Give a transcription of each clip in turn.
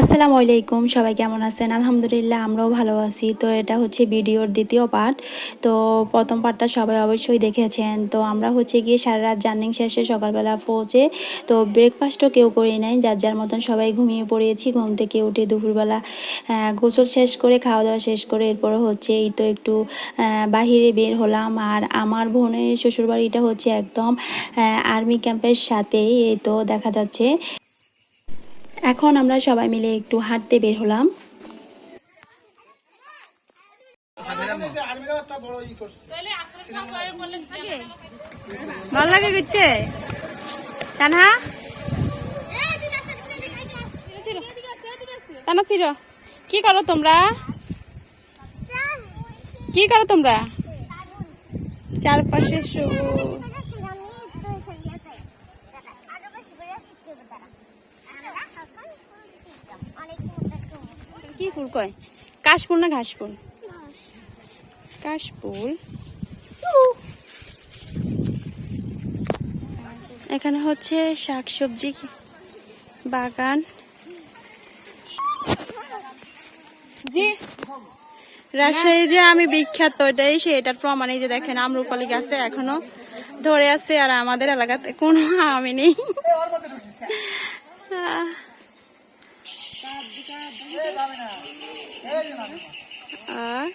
আসসালামু আলাইকুম, সবাই কেমন আছেন? আলহামদুলিল্লাহ, আমরাও ভালো আছি। তো এটা হচ্ছে ভিডিওর দ্বিতীয় পার্ট। তো প্রথম পার্টটা সবাই অবশ্যই দেখেছেন। তো আমরা হচ্ছে গিয়ে সারা রাত জার্নিং শেষে সকালবেলা পৌঁছে, তো ব্রেকফাস্টও কেউ করি নাই। যার যার মতন সবাই ঘুমিয়ে পড়িয়েছি ঘুম থেকে উঠে দুপুরবেলা গোসল শেষ করে খাওয়া দাওয়া শেষ করে এরপর হচ্ছে এই তো একটু বাহিরে বের হলাম। আর আমার বোনের শ্বশুরবাড়িটা হচ্ছে একদম আর্মি ক্যাম্পের সাথে এই তো দেখা যাচ্ছে এখন আমরা সবাই মিলে একটু হাঁটতে বের হলাম। ভালো লাগে ঘুরতে? কানহা টানা ছিল কি করো তোমরা? কি করো তোমরা? চারপাশে সবুজ। কি ফুল কয়? কাশফুল না ঘাসফুল? কাশফুল। এখানে হচ্ছে শাকসবজি বাগান। জি। রাজশাহী যে আমি বিখ্যাত এটাই সে এটার প্রমাণ এই যে দেখেন আমরুপালি গাছে এখনও ধরে আছে আর আমাদের এলাকাতে কোনো আমি নেই।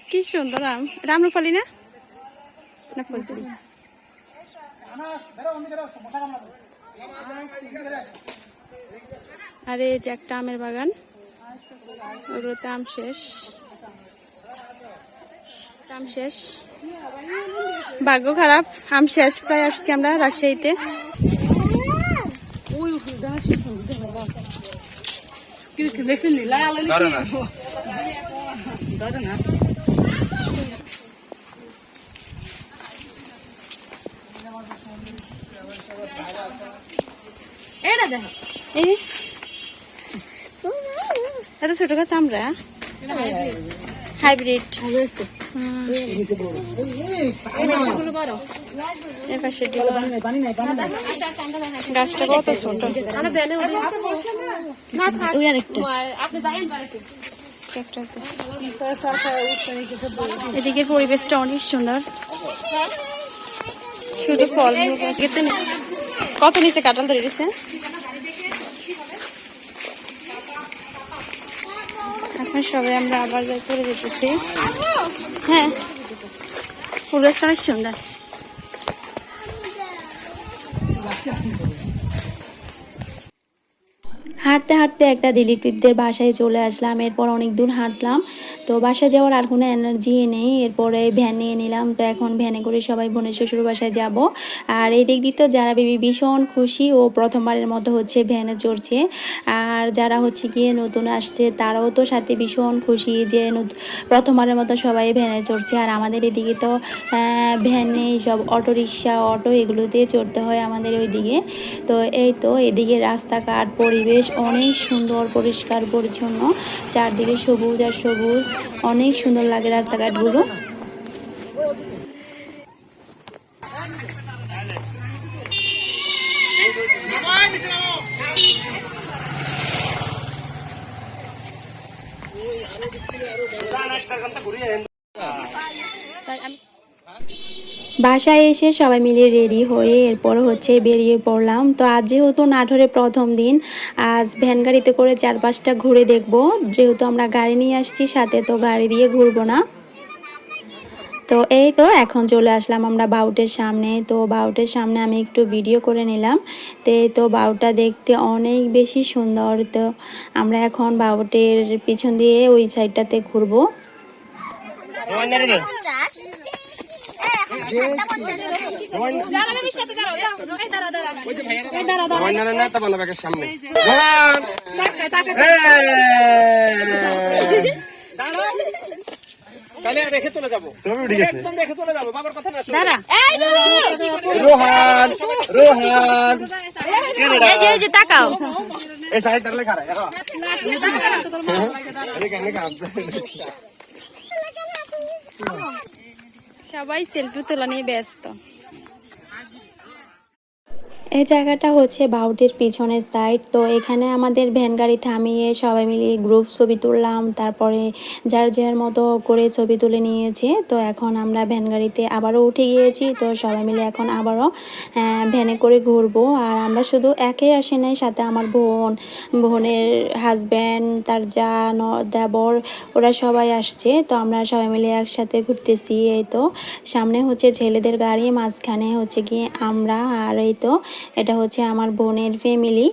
কি সুন্দর আম। এটা আমরুপালি না? না ফজলি যে একটা আমের বাগান। ওগুলোতে আম শেষ। আম শেষ। ভাগ্য খারাপ, আম শেষ। প্রায় আসছি আমরা রাজশাহীতে। এটা দেখো এই এত ছোট গাছ আমরা? হাইব্রিড এপাশে গাছটা কত ছোট। এদিকের পরিবেশটা অনেক সুন্দর। শুধু ফল কত নিচে কাঁঠাল ধরে গেছে এখন সবাই আমরা আবার চলে যেতেছি। হ্যাঁ পরিবেশটা অনেক সুন্দর হাঁটতে হাঁটতে একটা রিলেটিভদের বাসায় চলে আসলাম, এরপর অনেক দূর হাঁটলাম। তো বাসায় যাওয়ার আর কোনো এনার্জি নেই, এরপরে ভ্যান নিয়ে নিলাম। তো এখন ভ্যানে করে সবাই বোনের শ্বশুর বাসায় যাব। আর এই দিক দিয়ে তো যারা বেবি ভীষণ খুশি, ও প্রথমবারের মতো হচ্ছে ভ্যানে চড়ছে। আর যারা হচ্ছে গিয়ে নতুন আসছে, তারাও তো সাথে ভীষণ খুশি যে প্রথমবারের মতো সবাই ভ্যানে চড়ছে। আর আমাদের এদিকে তো ভ্যান সব অটো রিক্সা অটো এগুলোতে চড়তে হয় আমাদের ওইদিকে। তো এই তো এদিকে রাস্তাঘাট, পরিবেশ অনেক সুন্দর, পরিষ্কার, পরিচ্ছন্ন। চারদিকে সবুজ আর সবুজ। অনেক সুন্দর লাগে রাস্তাঘাটগুলো। বাসায় এসে সবাই মিলে রেডি হয়ে এরপর হচ্ছে বেরিয়ে পড়লাম। তো আজ যেহেতু নাটোরে প্রথম দিন আজ ভ্যান গাড়িতে করে চার পাঁচটা ঘুরে দেখব। যেহেতু আমরা গাড়ি নিয়ে আসছি সাথে তো গাড়ি দিয়ে ঘুরবো না। তো এই তো এখন চলে আসলাম আমরা বাউটের সামনে। তো বাউটের সামনে আমি একটু ভিডিও করে নিলাম। তো এই তো বাউটা দেখতে অনেক বেশি সুন্দর। তো আমরা এখন বাউটের পিছন দিয়ে ওই সাইডটাতে ঘুরবো। সামনে তাহলে রেখে চলে যাব ছবি উঠে গেছে একদম রেখে চলে যাব বাবার কথা না রোহান রোহান এই যে তাকাও এই সাইড এদিকে এদিকে আনতে। সবাই সেলফি তোলা নিয়ে ব্যস্ত। এই জায়গাটা হচ্ছে বাউটির পিছনের সাইড তো এখানে আমাদের ভ্যান গাড়ি থামিয়ে সবাই মিলে গ্রুপ ছবি তুললাম। তারপরে যার যার মতো করে ছবি তুলে নিয়েছে। তো এখন আমরা ভ্যান গাড়িতে আবারও উঠে গিয়েছি। তো সবাই মিলে এখন আবারও ভ্যানে করে ঘুরবো। আর আমরা শুধু একে আসি নাই, সাথে আমার বোন, বোনের হাজব্যান্ড তার যা দেবর ওরা সবাই আসছে। তো আমরা সবাই মিলে একসাথে ঘুরতেছি। এই তো সামনে হচ্ছে ছেলেদের গাড়ি, মাঝখানে হচ্ছে গিয়ে আমরা। আর এই তো এটা হচ্ছে আমার বোনের ফ্যামিলি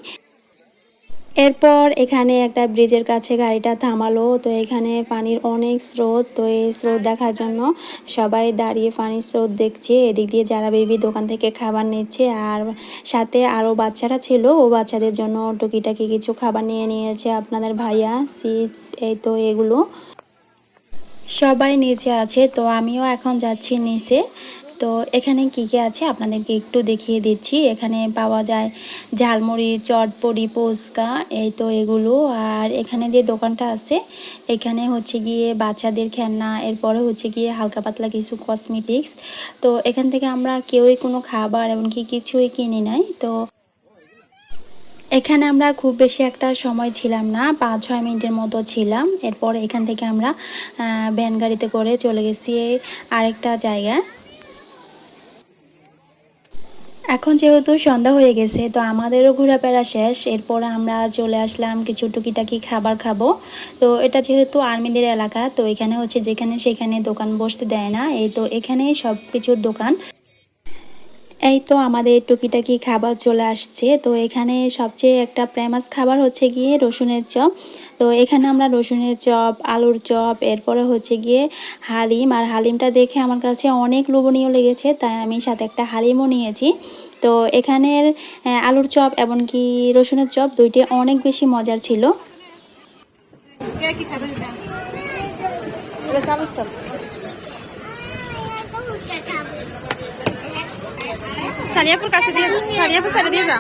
এরপর এখানে একটা ব্রিজের কাছে গাড়িটা থামালো, তো এখানে পানির অনেক স্রোত, তো এই স্রোত দেখার জন্য সবাই দাঁড়িয়ে পানির স্রোত দেখছে। এদিক দিয়ে যারা বেবি দোকান থেকে খাবার নিচ্ছে আর সাথে আরও বাচ্চারা ছিল, ও বাচ্চাদের জন্য টুকিটাকি কিছু খাবার নিয়ে নিয়েছে আপনাদের ভাইয়া, চিপস, এই তো এগুলো। সবাই নিচে আছে, তো আমিও এখন যাচ্ছি নিচে। তো এখানে কি কি আছে? আপনাদেরকে একটু দেখিয়ে দিচ্ছি। এখানে পাওয়া যায় ঝালমুড়ি চটপড়ি পোস্কা এই তো এগুলো। আর এখানে যে দোকানটা আছে, এখানে হচ্ছে গিয়ে বাচ্চাদের খেলনা, এরপরে হচ্ছে গিয়ে হালকা পাতলা কিছু কসমেটিক্স তো এখান থেকে আমরা কেউই কোনো খাবার এমনকি কিছুই কিনি নাই। তো এখানে আমরা খুব বেশি একটা সময় ছিলাম না পাঁচ ছয় মিনিটের মতো ছিলাম। এরপর এখান থেকে আমরা ভ্যান গাড়িতে করে চলে গেছি। আরেকটা জায়গায়। এখন যেহেতু সন্ধ্যা হয়ে গেছে, তো আমাদেরও ঘোরাফেরা শেষ। এরপর আমরা চলে আসলাম কিছু টুকিটাকি খাবার খাব। তো এটা যেহেতু আর্মিদের এলাকা, তো এখানে হচ্ছে যেখানে সেখানে দোকান বসতে দেয় না। এই তো এখানেই সব কিছুর দোকান। এই তো আমাদের টুকিটাকি খাবার চলে আসছে। তো এখানে সবচেয়ে একটা ফেমাস খাবার হচ্ছে গিয়ে রসুনের চপ। তো এখানে আমরা রসুনের চপ আলুর চপ এরপরে হচ্ছে গিয়ে হালিম। আর হালিমটা দেখে আমার কাছে অনেক লোভনীয় লেগেছে তাই আমি সাথে একটা হালিমও নিয়েছি। তো এখানের আলুর চপ এমনকি রসুনের চপ দুইটি অনেক বেশি মজার ছিল। সানিয়াপুর কাছে দিয়ে সানিয়াপুর সাইডে দিয়ে যা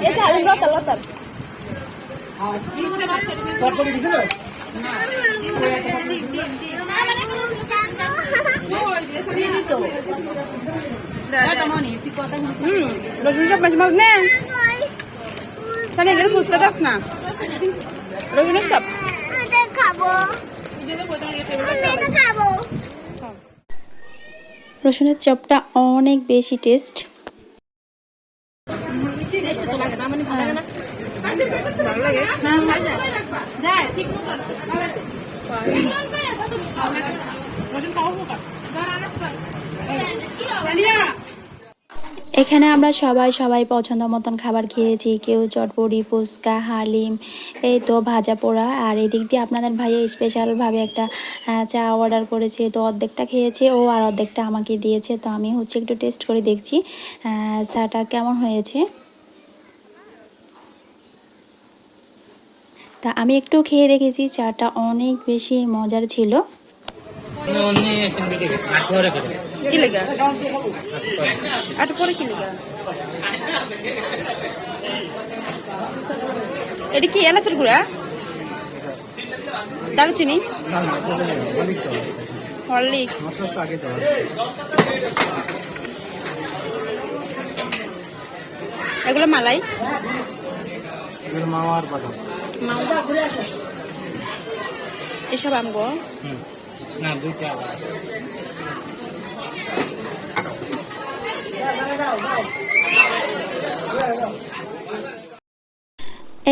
এই যে আলু লতার লতার হুম রসুন সব মাঝে মাঝে নে। রসুনের সব রসুনের চপটা অনেক বেশি টেস্ট এখানে আমরা সবাই সবাই পছন্দ মতন খাবার খেয়েছি। কেউ চটপড়ি ফুচকা, হালিম, এই তো ভাজা পোড়া। আর এদিক দিয়ে আপনাদের ভাইয়া স্পেশালভাবে একটা চা অর্ডার করেছে। তো অর্ধেকটা খেয়েছে, ও আর অর্ধেকটা আমাকে দিয়েছে। তো আমি হচ্ছে একটু টেস্ট করে দেখছি। চাটা কেমন হয়েছে? তা আমি একটু খেয়ে দেখেছি, চাটা অনেক বেশি মজার ছিল। কি লেগা? আর পরে কি লেগা? এটা কি এলাচের গুঁড়া? দারুচিনি? হরলিক্স। এগুলো মালাই? মাওয়ার বাদাম এসব আমগো না, দুইটা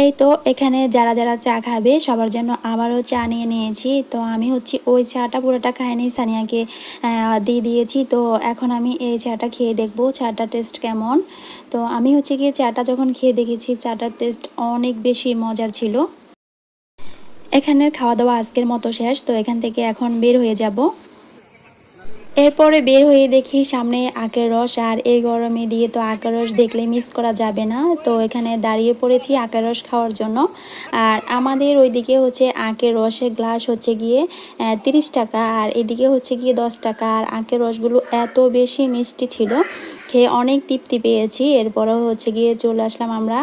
এই তো এখানে যারা যারা চা খাবে, সবার জন্য আবারও চা নিয়ে নিয়েছি। তো আমি হচ্ছে ওই চাটা পুরোটা খাইনি, সানিয়াকে দিয়ে দিয়েছি। তো এখন আমি এই চাটা খেয়ে দেখব, চাটা টেস্ট কেমন। তো আমি হচ্ছে গিয়ে চাটা যখন খেয়ে দেখেছি, চাটার টেস্ট অনেক বেশি মজার ছিল। এখানের খাওয়া দাওয়া আজকের মতো শেষ। তো এখান থেকে এখন বের হয়ে যাব। এরপরে বের হয়ে দেখি সামনে আখের রস, আর এই গরমে দিয়ে তো আখের রস দেখলে মিস করা যাবে না। তো এখানে দাঁড়িয়ে পড়েছি আখের রস খাওয়ার জন্য। আর আমাদের ওইদিকে হচ্ছে আখের রসের গ্লাস হচ্ছে গিয়ে তিরিশ টাকা, আর এদিকে হচ্ছে গিয়ে দশ টাকা। আর আখের রসগুলো এত বেশি মিষ্টি ছিল, খেয়ে অনেক তৃপ্তি পেয়েছি। এরপরে হচ্ছে গিয়ে চলে আসলাম আমরা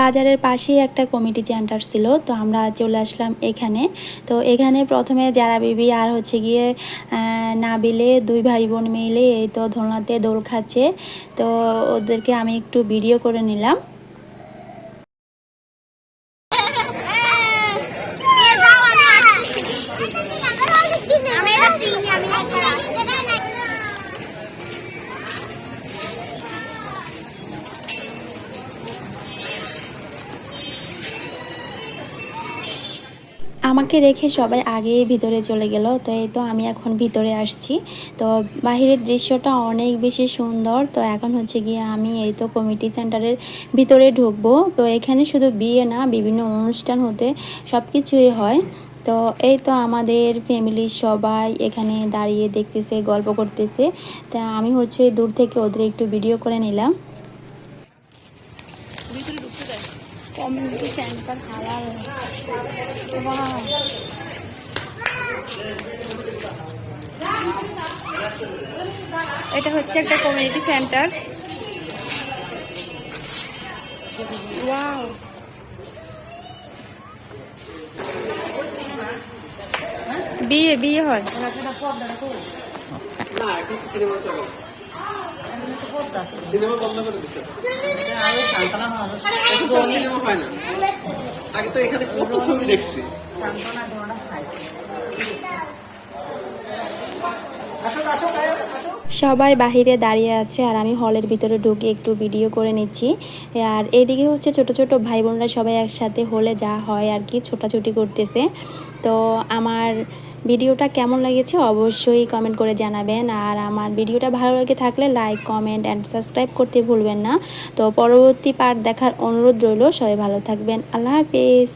বাজারের পাশেই একটা কমিটি সেন্টার ছিল, তো আমরা চলে আসলাম এখানে। তো এখানে প্রথমে যারা বিবি আর হচ্ছে গিয়ে না বিলে দুই ভাই বোন মিলে এই তো দোলনাতে দোল খাচ্ছে। তো ওদেরকে আমি একটু ভিডিও করে নিলাম। আমাকে রেখে সবাই আগে ভিতরে চলে গেল, তো এই তো আমি এখন ভিতরে আসছি। তো বাহিরের দৃশ্যটা অনেক বেশি সুন্দর, তো এখন হচ্ছে গিয়ে আমি এই তো কমিটি সেন্টারের ভিতরে ঢুকবো। তো এখানে শুধু বিয়ে না, বিভিন্ন অনুষ্ঠান হতে সব কিছুই হয়। তো এই তো আমাদের ফ্যামিলির সবাই এখানে দাঁড়িয়ে দেখতেছে, গল্প করতেছে। তা আমি হচ্ছে দূর থেকে ওদের একটু ভিডিও করে নিলাম। কমিউনিটি সেন্টার হালাল। এটা হচ্ছে একটা কমিউনিটি সেন্টার। ওয়াও। বিয়ে বিয়ে হয়। না সবাই বাহিরে দাঁড়িয়ে আছে আর আমি হলের ভিতরে ঢুকে একটু ভিডিও করে নিচ্ছি। আর এদিকে হচ্ছে ছোট ছোট ভাই বোনরা সবাই একসাথে হলে যা হয় আর কি ছোটাছুটি করতেছে। তো আমার ভিডিওটা কেমন লেগেছে অবশ্যই কমেন্ট করে জানাবেন। আর আমার ভিডিওটা ভালো লেগে থাকলে লাইক কমেন্ট অ্যান্ড সাবস্ক্রাইব করতে ভুলবেন না। তো পরবর্তী পার্ট দেখার অনুরোধ রইল, সবাই ভালো থাকবেন। আল্লাহ হাফিজ।